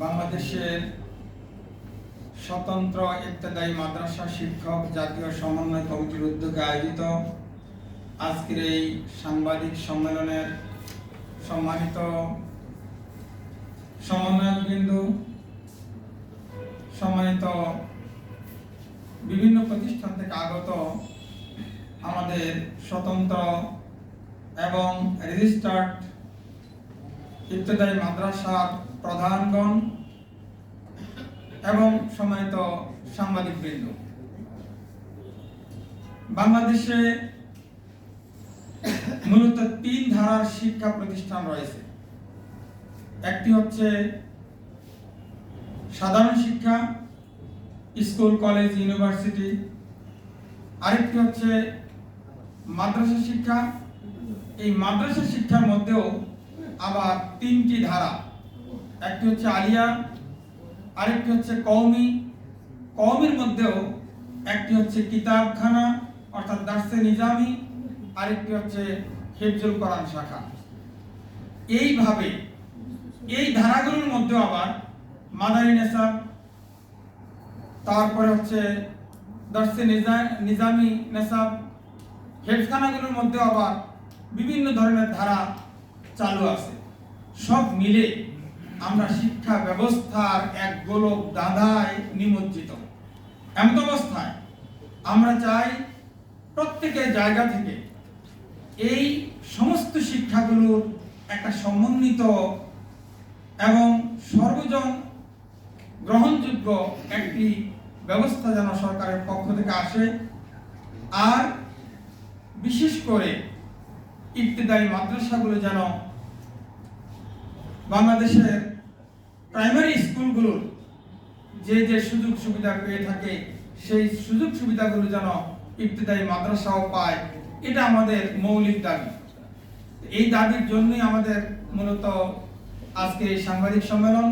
বাংলাদেশের স্বতন্ত্র ইত্যাদায়ী মাদ্রাসা শিক্ষক জাতীয় সমন্বয় কমিটির উদ্যোগে আয়োজিত আজকের এই সাংবাদিক সম্মেলনের সম্মানিত সমন্বয়ক বিন্দু সম্মানিত বিভিন্ন প্রতিষ্ঠান থেকে আগত আমাদের স্বতন্ত্র এবং রেজিস্টার্ড ইত্যাদি মাদ্রাসার প্রধানগণ এবং সম্মানিত সাংবাদিক বৃন্দ বাংলাদেশে মূলত তিন ধারার শিক্ষা প্রতিষ্ঠান রয়েছে। একটি হচ্ছে সাধারণ শিক্ষা, স্কুল, কলেজ, ইউনিভার্সিটি। আরেকটি হচ্ছে মাদ্রাসা শিক্ষা। এই মাদ্রাসা শিক্ষার মধ্যেও আবার তিনটি ধারা একটি হচ্ছে আলিয়া, আরেকটি হচ্ছে কওমি। কওমির মধ্যেও একটি হচ্ছে কিতাবখানা, অর্থাৎ দার্সে নিজামি, আরেকটি হচ্ছে হেফজুল কোরআন শাখা। এইভাবে, এই ধারাগুলোর মধ্যে আবার মাদারি নেশাব তারপরে হচ্ছে দার্সে নিজামি নেশাব হেফখানাগুলোর মধ্যে আবার বিভিন্ন ধরনের ধারা চালু আছে। সব মিলে আমরা শিক্ষা ব্যবস্থার এক গোলক দাদায় নিমজ্জিত। এমন অবস্থায় আমরা চাই প্রত্যেকের জায়গা থেকে এই সমস্ত শিক্ষাগুলোর একটা সমন্বিত এবং সর্বজন গ্রহণযোগ্য একটি ব্যবস্থা যেন সরকারের পক্ষ থেকে আসে, আর বিশেষ করে ইবতদায়ী মাদ্রাসাগুলো যেন বাংলাদেশের প্রাইমারি স্কুলগুলোর যে যে সুযোগ সুবিধা পেয়ে থাকে, সেই সুযোগ সুবিধাগুলো যেন ইবতদায়ী মাদ্রাসাও পায়, এটা আমাদের মৌলিক দাবি। এই দাবির জন্যই আমাদের মূলত আজকে এই সাংবাদিক সম্মেলন।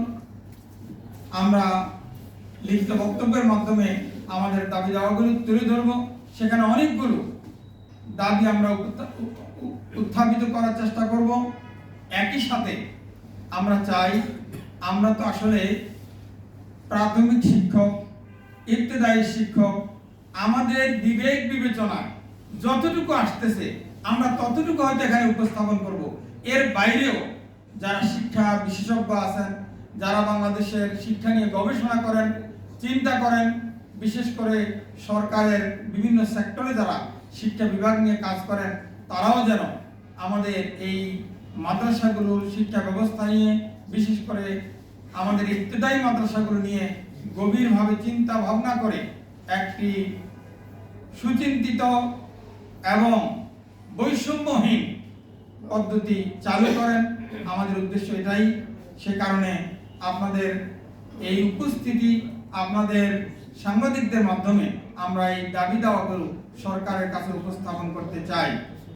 আমরা লিখিত বক্তব্যের মাধ্যমে আমাদের দাবি দাওয়াগুলো তুলে ধরবো। সেখানে অনেকগুলো দাবি আমরা উত্থাপিত করার চেষ্টা করব। একই সাথে আমরা চাই, আমরা তো আসলে প্রাথমিক শিক্ষক, ইবতেদায়ী শিক্ষক, আমাদের বিবেক বিবেচনা যতটুকু আসতেছে, আমরা ততটুকু হয়তো এখানে উপস্থাপন করব। এর বাইরেও যারা শিক্ষা বিশেষজ্ঞ আছেন, যারা বাংলাদেশের শিক্ষা নিয়ে গবেষণা করেন, চিন্তা করেন, বিশেষ করে সরকারের বিভিন্ন সেক্টরে যারা শিক্ষা বিভাগ নিয়ে কাজ করেন, তারাও যেন আমাদের এই মাদ্রাসাগুলোর শিক্ষা ব্যবস্থা নিয়ে, বিশেষ করে আমাদের ইবতদায়ী মাদ্রাসাগুলো নিয়ে গভীরভাবে চিন্তা ভাবনা করে একটি সুচিন্তিত এবং বৈষম্যহীন পদ্ধতি চালু করেন। আমাদের উদ্দেশ্য এটাই। সে কারণে আপনাদের এই উপস্থিতি আপনাদের সাংবাদিকদের মাধ্যমে আমরা এই দাবি দাওয়াগুলো সরকারের কাছে উপস্থাপন করতে চাই।